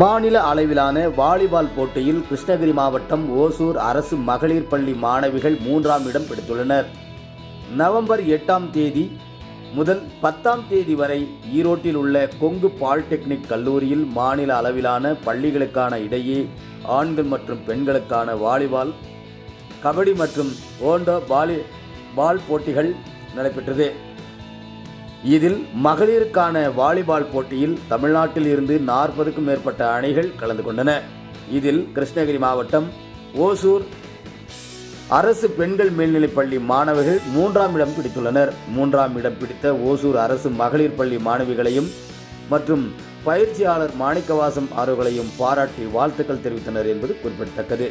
மாநில அளவிலான வாலிபால் போட்டியில் கிருஷ்ணகிரி மாவட்டம் ஓசூர் அரசு மகளிர் பள்ளி மாணவிகள் மூன்றாம் இடம் பிடித்துள்ளனர். நவம்பர் எட்டாம் தேதி முதல் பத்தாம் தேதி வரை ஈரோட்டில் உள்ள கொங்கு பாலிடெக்னிக் கல்லூரியில் மாநில அளவிலான பள்ளிகளுக்கான இடையே ஆண்கள் மற்றும் பெண்களுக்கான வாலிபால் கபடி மற்றும் ஓண்டோ பாலி பால் போட்டிகள் நடைபெற்றது. இதில் மகளிருக்கான வாலிபால் போட்டியில் தமிழ்நாட்டில் இருந்து நாற்பதுக்கும் மேற்பட்ட அணிகள் கலந்து கொண்டன. இதில் கிருஷ்ணகிரி மாவட்டம் ஓசூர் அரசு பெண்கள் மேல்நிலைப் பள்ளி மாணவர்கள் மூன்றாம் இடம் பிடித்துள்ளனர். மூன்றாம் இடம் பிடித்த ஓசூர் அரசு மகளிர் பள்ளி மாணவிகளையும் மற்றும் பயிற்சியாளர் மாணிக்கவாசம் அவர்களையும் பாராட்டி வாழ்த்துக்கள் தெரிவித்தனர் என்பது குறிப்பிடத்தக்கது.